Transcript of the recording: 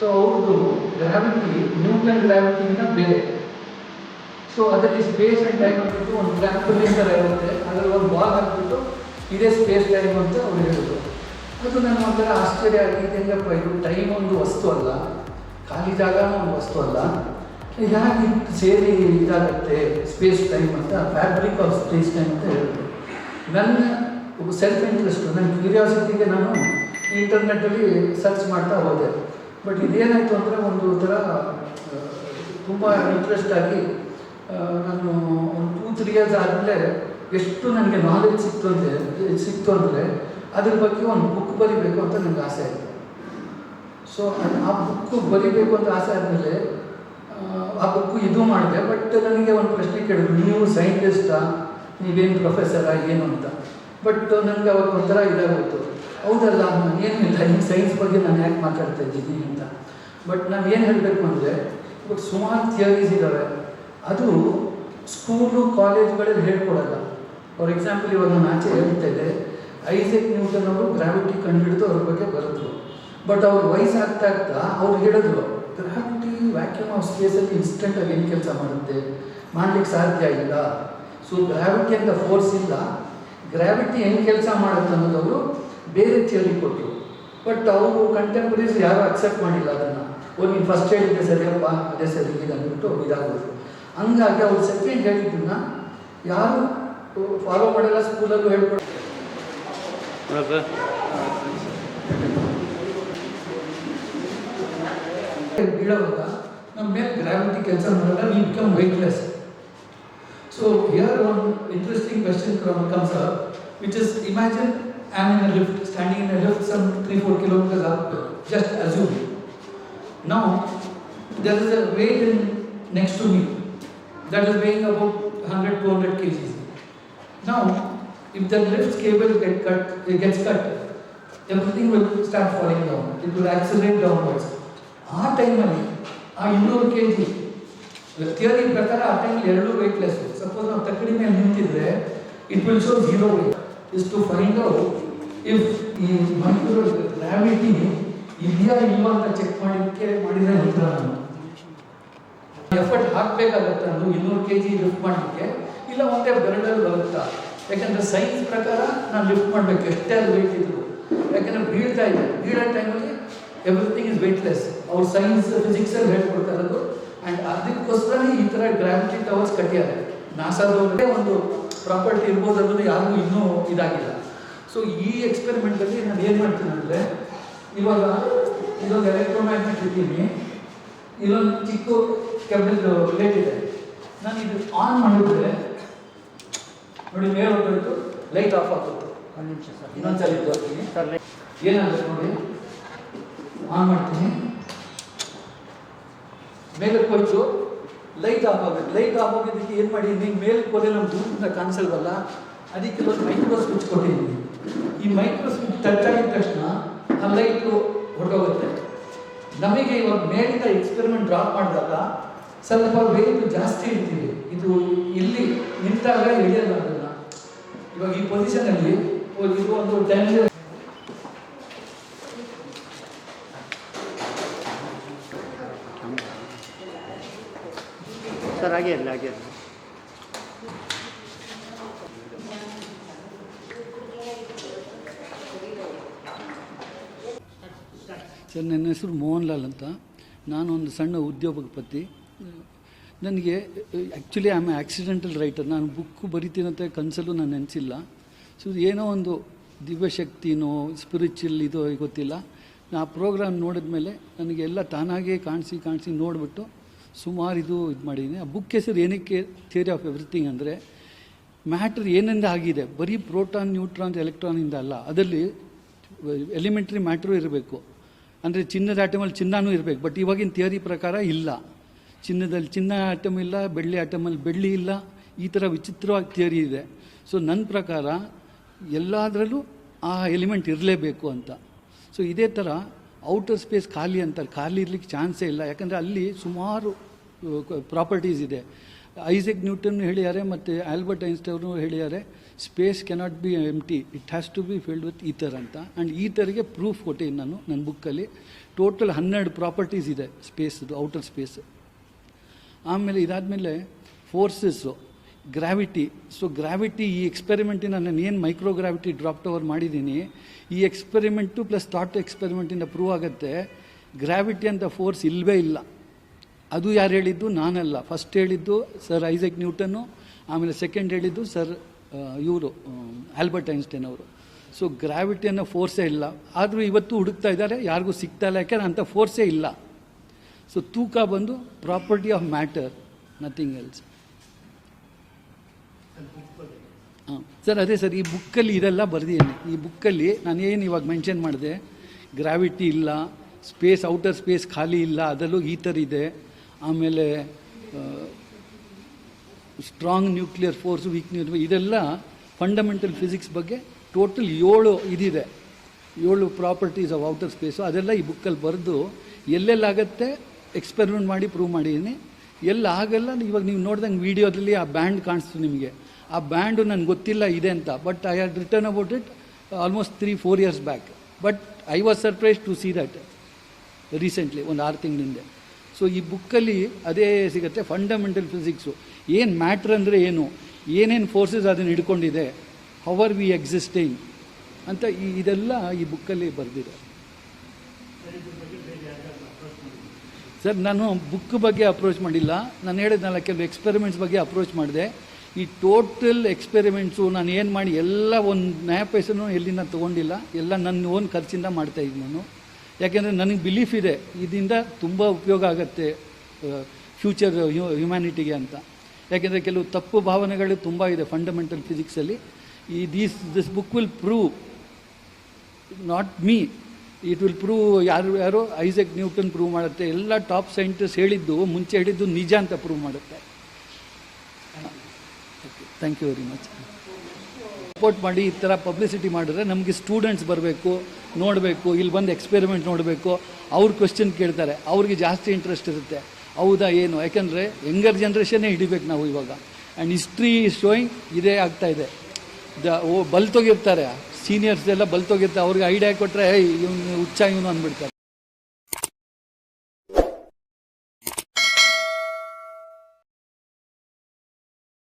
So ಅವ್ರದ್ದು gravity Newton ಗ್ರಾವಿಟಿಯಿಂದ ಬೇರೆ. So ಅದರಲ್ಲಿ ಸ್ಪೇಸ್ ಆ್ಯಂಡ್ ಟೈಮ್ ಅಂದ್ಬಿಟ್ಟು ಒಂದು ಥರ ಇರುತ್ತೆ. ಅದರಲ್ಲಿ ಒಂದು ಬಾಲ್ ಹಾಕ್ಬಿಟ್ಟು ಇದೇ ಸ್ಪೇಸ್ ಟೈಮ್ ಅಂತ ಅವ್ರು ಹೇಳಿದ್ರು ಅದು ನನಗೆ ಒಂಥರ ಆಶ್ಚರ್ಯ ಆಗಿದೆ ಹೆಂಗಪ್ಪ ಇದು ಟೈಮ್ ಒಂದು ವಸ್ತು ಅಲ್ಲ. ಖಾಲಿ ಜಾಗನೂ ಒಂದು ವಸ್ತು ಅಲ್ಲ. ಇದು ಸೇರಿ ಇದಾಗುತ್ತೆ ಸ್ಪೇಸ್ ಟೈಮ್ ಅಂತ? ಫ್ಯಾಬ್ರಿಕ್ ಆಫ್ ಸ್ಪೇಸ್ ಟೈಮ್ ಅಂತ ಹೇಳಿದ್ರು ನನ್ನ ಸೆಲ್ಫ್ ಇಂಟ್ರೆಸ್ಟು ನನ್ನ ಕ್ಯೂರಿಯಾಸಿಟಿಗೆ ನಾನು ಇಂಟರ್ನೆಟ್ಟಲ್ಲಿ ಸರ್ಚ್ ಮಾಡ್ತಾ ಹೋದೆ. ಬಟ್ ಇದೇನಾಯಿತು ಅಂದರೆ ಒಂದು ಥರ ತುಂಬ ಇಂಟ್ರೆಸ್ಟ್ ಆಗಿ ನಾನು ಒಂದು ಟೂ ತ್ರೀ ಇಯರ್ಸ್ ಆದಮೇಲೆ ಎಷ್ಟು ನನಗೆ ನಾಲೆಜ್ ಸಿಕ್ತು ಅಂದರೆ ಸಿಕ್ತು ಅಂದರೆ ಅದ್ರ ಬಗ್ಗೆ ಒಂದು ಬುಕ್ ಬರಿಬೇಕು ಅಂತ ನನಗೆ ಆಸೆ ಆಯಿತು. ಸೊ ಆ ಬುಕ್ಕು ಬರಿಬೇಕು ಅಂತ ಆಸೆ ಆದಮೇಲೆ, ಆ ಬುಕ್ಕು ಇದು ಮಾಡಿದೆ. ಬಟ್ ನನಗೆ ಒಂದು ಪ್ರಶ್ನೆ ಕೇಳಿದ್ರು, ನೀವು ಸೈಂಟಿಸ್ಟಾ ನೀವೇನು ಪ್ರೊಫೆಸರಾ ಏನು ಅಂತ? ಬಟ್ ನನಗೆ ಅವಾಗ ಒಂಥರ ಇದಾಗೋಯ್ತು. ಹೌದಲ್ಲ ಏನಿಲ್ಲ ಈ ಸೈನ್ಸ್ ಬಗ್ಗೆ ನಾನು ಯಾಕೆ ಮಾತಾಡ್ತಾ ಇದ್ದೀನಿ ಅಂತ. ಬಟ್ ನಾನು ಏನು ಹೇಳಬೇಕು ಅಂದರೆ ಬಟ್ ಸುಮಾರು ಥಿಯರೀಸ್ ಇದ್ದಾವೆ ಅದು ಸ್ಕೂಲು ಕಾಲೇಜ್ಗಳಲ್ಲಿ ಹೇಳ್ಕೊಡಲ್ಲ. ಫಾರ್ ಎಕ್ಸಾಂಪಲ್ ಇವಾಗ ನಾನು ಆಚೆ ಹೇಳ್ತಾ ಇದ್ದೆ, ಐಸೆಕ್ ನ್ಯೂಟನ್ ಅವರು ಗ್ರಾವಿಟಿ ಕಂಡುಹಿಡಿದು ಅವ್ರ ಬಗ್ಗೆ ಬರೆದ್ರು. ಬಟ್ ಅವ್ರು ವಯಸ್ಸಾಗ್ತಾ ಆಗ್ತಾ ಅವ್ರು ಹೇಳಿದ್ರು ಗ್ರಾವಿಟಿ ವ್ಯಾಕ್ಯೂಮ್ ಆಫ್ ಸ್ಪೇಸಲ್ಲಿ ಇನ್ಸ್ಟೆಂಟಾಗಿ ಏನು ಕೆಲಸ ಮಾಡುತ್ತೆ? ಮಾಡಲಿಕ್ಕೆ ಸಾಧ್ಯ ಇಲ್ಲ. ಸೊ ಗ್ರಾವಿಟಿ ಅಂತ ಫೋರ್ಸ್ ಇಲ್ಲ. ಗ್ರಾವಿಟಿ ಏನು ಕೆಲಸ ಮಾಡುತ್ತೆ ಅನ್ನೋದವರು ಬೇರೆ ಥಿಯರಿ ಕೊಟ್ಟರು. ಬಟ್ ಅವರು ಕಂಟೆಂಪ್ರರೀಸ್ ಯಾರು ಅಕ್ಸೆಪ್ಟ್ ಮಾಡಿಲ್ಲ ಅದನ್ನು. ಓ ನೀನು ಫಸ್ಟ್ ಹೇಳಿದ್ದೆ ಸರಿಯಪ್ಪ ಅದೇ ಸರಿ ಇದೆ ಅಂದ್ಬಿಟ್ಟು ಇದಾಗೋದು ಹಂಗಾಗಿ ಅವ್ರು ಸೆಕೆಂಡ್ ಹೇಳಿದ್ದನ್ನ ಯಾರು ಫಾಲೋ ಮಾಡಿಲ್ಲ ಸ್ಕೂಲಲ್ಲೂ ಹೇಳ್ಕೊಡ ಬೀಳೋವಾಗ ನಮ್ಮ ಮೇಲೆ ಗ್ರಾವಿಟಿ ಕೆಲಸ ಮಾಡಲ್ಲ we become weightless so here one interesting question comes up which is imagine I am in a lift standing in a lift some three four kilometres up just assume Now, there is a weight in next to me that is weighing about 100 200 kgs. Now, if the lift cable get cut, it gets cut, everything will start falling down. It will accelerate downwards. ಆ ಟೈಮಲ್ಲಿ ಆ ಇನ್ನೂರು K G theory ಪ್ರಕಾರ ಆ ಟೈಮಲ್ಲಿ ಎರಡು weightless suppose ನಾವು ತಕ್ಕಡಿ ಮೇಲೆ ನಿಂತಿದ್ರೆ it will show zero weight is to find out if ಈ ಮಂಗಳೂರು ಗ್ರಾವಿಟಿ ಇದೆಯಾ ಇಲ್ವಾ ಅಂತ ಚೆಕ್ ಮಾಡಲಿಕ್ಕೆ ಮಾಡಿದ್ರೆ ನಂತರ ನಾನು. ಎಫರ್ಟ್ ಹಾಕಬೇಕಾಗತ್ತೆ ಅದು, ಇನ್ನೂರು ಕೆ ಜಿ ಲಿಫ್ಟ್ ಮಾಡಲಿಕ್ಕೆ. ಇಲ್ಲ, ಒಂದೇ ಬೆರಡಲ್ಲಿ ಬರುತ್ತಾ? ಯಾಕಂದರೆ ಸೈನ್ಸ್ ಪ್ರಕಾರ ನಾನು ಲಿಫ್ಟ್ ಮಾಡಬೇಕು, ಎಷ್ಟೇ ಅದು ವೆಯ್ಟ್ ಇದ್ರು. ಯಾಕಂದರೆ ಬೀಳ್ತಾ ಇದೆ. ಬೀಳೋ ಟೈಮಲ್ಲಿ ಎವ್ರಿಥಿಂಗ್ ಇಸ್ ವೆಯ್ಟ್ಲೆಸ್ ಅವ್ರು ಸೈನ್ಸ್ ಫಿಸಿಕ್ಸಲ್ಲಿ ಹೇಳ್ಕೊಡ್ತಾ ಇರೋದು. ಆ್ಯಂಡ್ ಅದಕ್ಕೋಸ್ಕರ ಈ ಥರ ಗ್ರಾವಿಟಿ ಟವರ್ಸ್ ಕಟ್ಟಿದ್ದಾರೆ ನಾಸಾದವ್ರಿಗೆ ಒಂದು ಪ್ರಾಪರ್ಟಿ ಇರ್ಬೋದು ಅನ್ನೋದು ಯಾರಿಗೂ ಇನ್ನೂ ಇದಾಗಿಲ್ಲ. ಸೊ ಈ ಎಕ್ಸ್ಪೆರಿಮೆಂಟಲ್ಲಿ ನಾನು ಏನು ಮಾಡ್ತೀನಿ ಅಂದರೆ ಇವಾಗ ಇದೊಂದು ಎಲೆಕ್ಟ್ರೋಮ್ಯಾಗ್ನೆಟ್ ಇದ್ದೀನಿ ಇಲ್ಲೊಂದು ಚಿಕ್ಕ ಕೆಬಲ್ ಪ್ಲೇಟ್ ಇದೆ. ನಾನು ಇದು ಆನ್ ಮಾಡಿದ್ರೆ ನೋಡಿ ಮೇಲೆ ಹೋಗ್ಬಿಟ್ಟು ಲೈಟ್ ಆಫ್ ಆಗುತ್ತೆ ಒಂದು ನಿಮಿಷ ಸರ್ ಇನ್ನೊಂದ್ಸಲ ತೋರಿಸ್ತೀನಿ ಸರ್ ಏನಾಗುತ್ತೆ ನೋಡಿ ಆನ್ ಮಾಡ್ತೀನಿ. ಮೇಲೆ ಹೋಯ್ತು ಲೈಟ್ ಆಫ್ ಆಗುತ್ತೆ ಲೈಟ್ ಆಫ್ ಆಗಿದ್ದಕ್ಕೆ ಏನು ಮಾಡಿ? ನೀವು ಮೇಲೆ ಕೊಲೆ ನಮ್ಮ ದೂರದಿಂದ ಕಾಣಿಸಲ್ವಲ್ಲ? ಅದಕ್ಕೆ ಒಂದು ಮೈಕ್ರೋ ಸ್ವಿಚ್ ಕೊಟ್ಟಿದ್ದೀನಿ. ಈ ಮೈಕ್ರೋ ಸ್ವಿಚ್ ಟಚ್ ಆಗಿದ ತಕ್ಷಣ ಆ ಲೈಟು ಹೊರಟೋಗುತ್ತೆ ನಮಗೆ ಇವಾಗ ಮೇಲಿಂದ ಎಕ್ಸ್ಪೆರಿಮೆಂಟ್ ಡ್ರಾಪ್ ಮಾಡಿದಾಗ ಸ್ವಲ್ಪ ವೆಯ್ಟ್ ಜಾಸ್ತಿ ಇರ್ತೀವಿ. ಇದು ಇಲ್ಲಿ ನಿಂತಾಗ ಇಳಿಯಲ್ಲ ಅದನ್ನು. ಇವಾಗ ಈ ಪೊಸಿಷನಲ್ಲಿ ಇದು ಒಂದು ಟೆನ್ ಸರ್ ಹಾಗೆ ಇರಲಿ ಸರ್, ನನ್ನ ಹೆಸರು ಮೋಹನ್ ಲಾಲ್ ಅಂತ. ನಾನು ಒಂದು ಸಣ್ಣ ಉದ್ಯೋಗಪತಿ ನನಗೆ ಆ್ಯಕ್ಚುಲಿ ಆಮ್ ಆಕ್ಸಿಡೆಂಟಲ್ ರೈಟರ್ ನಾನು ಬುಕ್ಕು ಬರಿತೀನಂತ ಕನಸಲ್ಲೂ ನಾನು ನೆನೆಸಿಲ್ಲ. ಸೊ ಏನೋ ಒಂದು ದಿವ್ಯಶಕ್ತಿನೋ ಸ್ಪಿರಿಚುವಲ್ ಇದೋ ಗೊತ್ತಿಲ್ಲ. ಆ ಪ್ರೋಗ್ರಾಮ್ ನೋಡಿದ ಮೇಲೆ ನನಗೆಲ್ಲ ತಾನಾಗೇ ಕಾಣಿಸಿ ಕಾಣಿಸಿ ನೋಡಿಬಿಟ್ಟು ಸುಮಾರು ಇದು ಇದು ಮಾಡಿದ್ದೀನಿ ಆ ಬುಕ್ ಹೆಸರು ಏನಕ್ಕೆ ಥಿಯರಿ ಆಫ್ ಎವ್ರಿಥಿಂಗ್ ಅಂದರೆ ಮ್ಯಾಟ್ರ್ ಏನಿಂದ ಆಗಿದೆ? ಬರೀ ಪ್ರೋಟಾನ್ ನ್ಯೂಟ್ರಾನ್ ಎಲೆಕ್ಟ್ರಾನಿಂದ ಅಲ್ಲ. ಅದರಲ್ಲಿ ಎಲಿಮೆಂಟ್ರಿ ಮ್ಯಾಟ್ರೂ ಇರಬೇಕು. ಅಂದರೆ ಚಿನ್ನದ ಆಟಮಲ್ಲಿ ಚಿನ್ನನೂ ಇರಬೇಕು. ಬಟ್ ಇವಾಗಿನ ಥಿಯರಿ ಪ್ರಕಾರ ಇಲ್ಲ. ಚಿನ್ನದಲ್ಲಿ ಚಿನ್ನ ಆಟಮ್ ಇಲ್ಲ, ಬೆಳ್ಳಿ ಆಟಮಲ್ಲಿ ಬೆಳ್ಳಿ ಇಲ್ಲ. ಈ ಥರ ವಿಚಿತ್ರವಾಗಿ ಥಿಯರಿ ಇದೆ. ಸೊ ನನ್ನ ಪ್ರಕಾರ, ಎಲ್ಲದರಲ್ಲೂ ಆ ಎಲಿಮೆಂಟ್ ಇರಲೇಬೇಕು ಅಂತ. ಸೊ ಇದೇ ಥರ ಔಟರ್ ಸ್ಪೇಸ್ ಖಾಲಿ ಅಂತಾರೆ ಖಾಲಿ ಇರಲಿಕ್ಕೆ ಚಾನ್ಸೇ ಇಲ್ಲ. ಯಾಕಂದರೆ ಅಲ್ಲಿ ಸುಮಾರು ಪ್ರಾಪರ್ಟೀಸ್ ಇದೆ. ಐಸೆಕ್ ನ್ಯೂಟನ್ ಹೇಳಿದ್ದಾರೆ ಮತ್ತು ಆಲ್ಬರ್ಟ್ ಐನ್ಸ್ಟೈನು ಹೇಳಿದ್ದಾರೆ space cannot be empty it has to be filled with ether ಅಂತ ಆ್ಯಂಡ್ ಈಥರ್ಗೆ ಪ್ರೂಫ್ ಕೊಟ್ಟಿದ್ದೀನಿ ನಾನು, ನನ್ನ ಬುಕ್ಕಲ್ಲಿ ಟೋಟಲ್ ಹನ್ನೆರಡು ಪ್ರಾಪರ್ಟೀಸ್ ಇದೆ ಸ್ಪೇಸ್ದು ಔಟರ್ ಸ್ಪೇಸ್ ಆಮೇಲೆ ಇದಾದಮೇಲೆ ಫೋರ್ಸಸ್ಸು ಗ್ರಾವಿಟಿ ಸೊ ಗ್ರಾವಿಟಿ ಈ ಎಕ್ಸ್ಪೆರಿಮೆಂಟಿನ ನಾನು ಏನು ಮೈಕ್ರೋ ಗ್ರಾವಿಟಿ ಡ್ರಾಪ್ ಟವರ್ ಮಾಡಿದ್ದೀನಿ, ಈ ಎಕ್ಸ್ಪೆರಿಮೆಂಟು ಪ್ಲಸ್ ಥಾಟ್ ಎಕ್ಸ್ಪೆರಿಮೆಂಟಿಂದ ಪ್ರೂವ್ ಆಗುತ್ತೆ ಗ್ರಾವಿಟಿ ಅಂತ ಫೋರ್ಸ್ ಇಲ್ಲವೇ ಇಲ್ಲ. ಅದು ಯಾರು ಹೇಳಿದ್ದು? ನಾನಲ್ಲ. ಫಸ್ಟ್ ಹೇಳಿದ್ದು ಸರ್ ಐಸೆಕ್ ನ್ಯೂಟನ್ನು ಆಮೇಲೆ ಸೆಕೆಂಡ್ ಹೇಳಿದ್ದು ಸರ್ ಇವರು ಆಲ್ಬರ್ಟ್ ಐನ್ಸ್ಟೈನ್ ಅವರು. ಸೊ ಗ್ರಾವಿಟಿ ಅನ್ನೋ ಫೋರ್ಸೇ ಇಲ್ಲ. ಆದರೂ ಇವತ್ತು ಹುಡುಕ್ತಾ ಇದ್ದಾರೆ, ಯಾರಿಗೂ ಸಿಗ್ತಾ ಇಲ್ಲ. ಯಾಕೆಂದ್ರೆ ಅಂಥ ಫೋರ್ಸೇ ಇಲ್ಲ. ಸೊ ತೂಕ ಬಂದು property of matter nothing else ಹಾಂ. ಸರ್, ಅದೇ ಸರ್, ಈ ಬುಕ್ಕಲ್ಲಿ ಇದೆಲ್ಲ ಬರೆದಿದ್ದೀನಿ. ಈ ಬುಕ್ಕಲ್ಲಿ ನಾನು ಏನು ಇವಾಗ ಮೆನ್ಷನ್ ಮಾಡಿದೆ ಗ್ರಾವಿಟಿ ಇಲ್ಲ ಸ್ಪೇಸ್ ಔಟರ್ ಸ್ಪೇಸ್ ಖಾಲಿ ಇಲ್ಲ, ಅದರಲ್ಲೂ ಈ ಥರ ಇದೆ, ಆಮೇಲೆ ಸ್ಟ್ರಾಂಗ್ ನ್ಯೂಕ್ಲಿಯರ್ ಫೋರ್ಸ್ ವೀಕ್ ಇದೆಲ್ಲ ಫಂಡಮೆಂಟಲ್ ಫಿಸಿಕ್ಸ್ ಬಗ್ಗೆ ಟೋಟಲ್ ಏಳು ಇದಿದೆ. ಏಳು ಪ್ರಾಪರ್ಟೀಸ್ ಆಫ್ ಔಟರ್ ಸ್ಪೇಸು ಅದೆಲ್ಲ ಈ ಬುಕ್ಕಲ್ಲಿ ಬರೆದು ಎಲ್ಲೆಲ್ಲಾಗತ್ತೆ? ಎಕ್ಸ್ಪೆರಿಮೆಂಟ್ ಮಾಡಿ ಪ್ರೂವ್ ಮಾಡಿದ್ದೀನಿ. ಎಲ್ಲ ಆಗಲ್ಲ ಇವಾಗ ನೀವು ನೋಡ್ದಂಗೆ ವೀಡಿಯೋದಲ್ಲಿ ಆ ಬ್ಯಾಂಡ್ ಕಾಣಿಸ್ತು ನಿಮಗೆ. ಆ ಬ್ಯಾಂಡು ನನಗೆ ಗೊತ್ತಿಲ್ಲ ಇದೆ ಅಂತ but I had written about it almost three four years back but I was surprise to see that recently ಒಂದು ಆರು ತಿಂಗಳಿಂದ ಸೊ ಈ ಬುಕ್ಕಲ್ಲಿ ಅದೇ ಸಿಗುತ್ತೆ ಫಂಡಮೆಂಟಲ್ ಫಿಸಿಕ್ಸು ಏನು ಮ್ಯಾಟ್ರ್ ಅಂದರೆ ಏನು? ಏನೇನು ಫೋರ್ಸಸ್ ಅದನ್ನು ಹಿಡ್ಕೊಂಡಿದೆ? ಹವರ್ ವಿ ಎಕ್ಸಿಸ್ಟಿಂಗ್ ಅಂತ ಈ ಇದೆಲ್ಲ ಈ ಬುಕ್ಕಲ್ಲಿ ಬರೆದಿದೆ. ಸರ್, ನಾನು ಬುಕ್ ಬಗ್ಗೆ ಅಪ್ರೋಚ್ ಮಾಡಿಲ್ಲ. ನಾನು ಹೇಳಿದ್ನಲ್ಲ, ಕೆಲವು ಎಕ್ಸ್ಪೆರಿಮೆಂಟ್ಸ್ ಬಗ್ಗೆ ಅಪ್ರೋಚ್ ಮಾಡಿದೆ. ಈ ಟೋಟಲ್ ಎಕ್ಸ್ಪೆರಿಮೆಂಟ್ಸು ನಾನು ಏನು ಮಾಡಿ, ಎಲ್ಲ ಒಂದು ನ್ಯಾಯ ಪೈಸನೂ ಎಲ್ಲಿಂದ ತೊಗೊಂಡಿಲ್ಲ, ಎಲ್ಲ ನನ್ನ ಓನ್ ಖರ್ಚಿಂದ ಮಾಡ್ತಾ ಇದ್ದೀನಿ ನಾನು. ಯಾಕೆಂದರೆ ನನಗೆ ಬಿಲೀಫ್ ಇದೆ, ಇದರಿಂದ ತುಂಬ ಉಪಯೋಗ ಆಗುತ್ತೆ ಫ್ಯೂಚರ್ ಹ್ಯುಮ್ಯಾನಿಟಿಗೆ ಅಂತ. ಯಾಕೆಂದರೆ ಕೆಲವು ತಪ್ಪು ಭಾವನೆಗಳು ತುಂಬ ಇದೆ ಫಂಡಮೆಂಟಲ್ ಫಿಸಿಕ್ಸಲ್ಲಿ ಈ these this book will prove not me it will prove ಯಾರು ಯಾರು ಐಸೆಕ್ ನ್ಯೂಟನ್ ಪ್ರೂವ್ ಮಾಡುತ್ತೆ. ಎಲ್ಲ ಟಾಪ್ ಸೈಂಟಿಸ್ಟ್ ಹೇಳಿದ್ದು, ಮುಂಚೆ ಹೇಳಿದ್ದು ನಿಜ ಅಂತ ಪ್ರೂವ್ ಮಾಡುತ್ತೆ. Thank you very much support ಮಾಡಿ, ಈ ಥರ ಪಬ್ಲಿಸಿಟಿ ಮಾಡಿದ್ರೆ ನಮಗೆ ಸ್ಟೂಡೆಂಟ್ಸ್ ಬರಬೇಕು, ನೋಡಬೇಕು, ಇಲ್ಲಿ ಬಂದು ಎಕ್ಸ್ಪೆರಿಮೆಂಟ್ ನೋಡಬೇಕು. ಅವ್ರ ಕ್ವಶನ್ ಕೇಳ್ತಾರೆ, ಅವ್ರಿಗೆ ಜಾಸ್ತಿ ಇಂಟ್ರೆಸ್ಟ್ ಇರುತ್ತೆ. ಹೌದಾ, ಏನು? ಯಾಕಂದರೆ ಯಂಗರ್ ಜನ್ರೇಷನ್ನೇ ಹಿಡಿಬೇಕು ನಾವು ಇವಾಗ. ಆ್ಯಂಡ್ ಹಿಸ್ಟ್ರಿ ಶೋಯಿಂಗ್ ಇದೇ ಆಗ್ತಾ ಇದೆ. ದ ಓ ಬಲ್ತೋಗಿರ್ತಾರೆ ಸೀನಿಯರ್ಸ್ ಎಲ್ಲ ಬಲ್ತೋಗಿರ್ತಾರೆ ಅವ್ರಿಗೆ ಐಡಿಯಾ ಕೊಟ್ಟರೆ ಇವನು ಹುಚ್ಚ ಇವನು ಅಂದ್ಬಿಡ್ತಾರೆ.